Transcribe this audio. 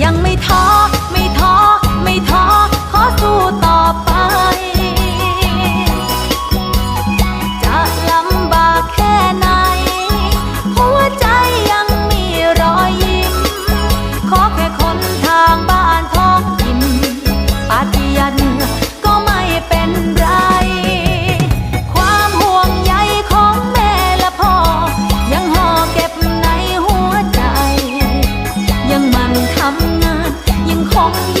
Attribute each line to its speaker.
Speaker 1: ยังไม่ท้อ ในหัวใจ ยังมันทำงาน ยังคง